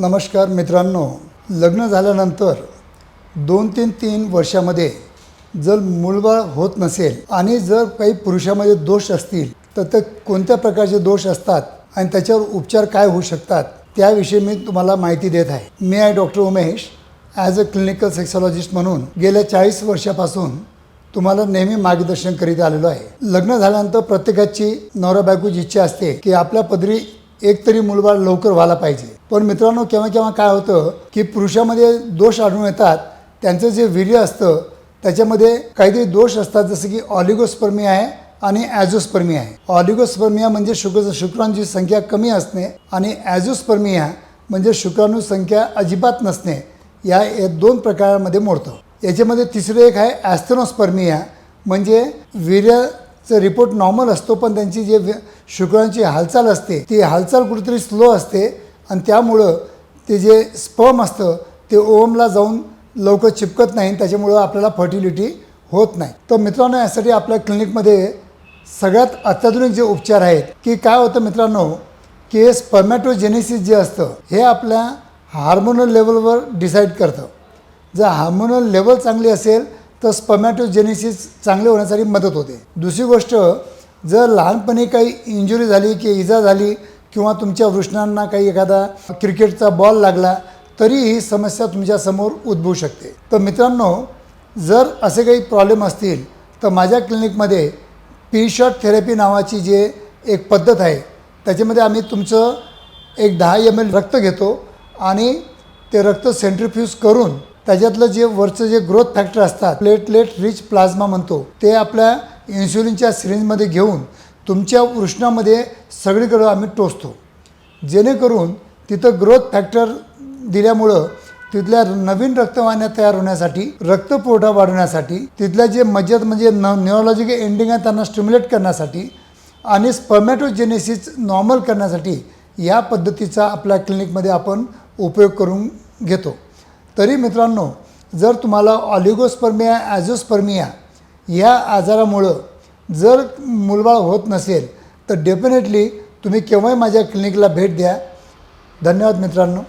नमस्कार मित्रांनो. लग्न झाल्यानंतर दोन तीन तीन वर्षामध्ये जर मूलबाळ होत नसेल आणि जर काही पुरुषामध्ये दोष असतील तर ते कोणत्या प्रकारचे दोष असतात आणि त्याच्यावर उपचार काय होऊ शकतात त्याविषयी मी तुम्हाला माहिती देत आहे. मी आहे doctor Umesh as a clinical sexologist म्हणून गेल्या चाळीस वर्षापासून तुम्हाला नेहमी मार्गदर्शन करीत आलेलो आहे. लग्न झाल्यानंतर प्रत्येकाची नवरा बायकोची इच्छा असते की आपल्या पदरी एक तरी मुलबाळ लवकर व्हायला पाहिजे. पण मित्रांनो केव्हा केव्हा काय होतं की पुरुषामध्ये दोष आढळून येतात. त्यांचं जे वीर्य असतं त्याच्यामध्ये काहीतरी दोष असतात जसं की ऑलिगोस्पर्मी आहे आणि ॲझोस्पर्मिया आहे. ऑलिगोस्पर्मिया म्हणजे शुक्र शुक्रांची संख्या कमी असणे आणि ॲझोस्पर्मिया म्हणजे शुक्राणू संख्या अजिबात नसणे या या दोन प्रकारामध्ये मोडतं. याच्यामध्ये तिसरं एक आहे ॲस्थेनोस्पर्मिया म्हणजे वीर्य रिपोर्ट नॉर्मल असतो पण त्यांची जे व्य- हालचाल असते ती हालचाल कुठेतरी स्लो असते आणि त्यामुळं ते जे स्पर्म असतं ते ओमला जाऊन लवकर चिपकत नाही आणि त्याच्यामुळं आपल्याला फर्टिलिटी होत नाही. तर मित्रांनो यासाठी आपल्या क्लिनिकमध्ये सगळ्यात अत्याधुनिक जे उपचार आहेत की काय होतं मित्रांनो की हे स्पर्मॅटोजेनेसिस जे असतं हे आपल्या हार्मोनल लेवलवर डिसाईड करतं. जर हार्मोनल लेवल चांगली असेल तर स्पर्मॅटोजेनेसिस चांगले होण्यासाठी मदत होते. दुसरी गोष्ट जर लहानपणी काही इंजुरी झाली की इजा झाली किंवा तुमच्या वृष्णांना काही एखादा क्रिकेटचा बॉल लागला तरी ही समस्या तुमच्यासमोर उद्भवू शकते. तर मित्रांनो जर असे काही प्रॉब्लेम असतील तर माझ्या क्लिनिकमध्ये पी शॉट थेरपी नावाची जे एक पद्धत आहे त्याच्यामध्ये आम्ही तुमचं एक दहा एम एल रक्त घेतो आणि ते रक्त सेंट्रिफ्यूज करून त्याच्यातलं जे वरचं जे ग्रोथ फॅक्टर असतात प्लेटलेट रिच प्लाझ्मा म्हणतो ते आपल्या इन्शुलिनच्या सिरिंजमध्ये घेऊन तुमच्या उष्णामध्ये सगळीकडं आम्ही टोचतो. जेणेकरून तिथं ग्रोथ फॅक्टर दिल्यामुळं तिथल्या नवीन रक्तवाहिन्या तयार होण्यासाठी रक्तपुरवठा वाढवण्यासाठी तिथल्या जे मज्जत म्हणजे न न्यूरोलॉजिकल एंडिंग आहे त्यांना स्टिम्युलेट करण्यासाठी आणि स्पर्मॅटोजेनेसिस नॉर्मल करण्यासाठी या पद्धतीचा आपल्या क्लिनिकमध्ये आपण उपयोग करून घेतो. तरी मित्रांनो जर तुम्हाला ऑलिगोस्पर्मिया ॲझोस्पर्मिया या आजारामुळं जर मुलबाळ होत नसेल तर डेफिनेटली तुम्ही केव्हाही माझ्या क्लिनिकला भेट द्या. धन्यवाद मित्रांनो.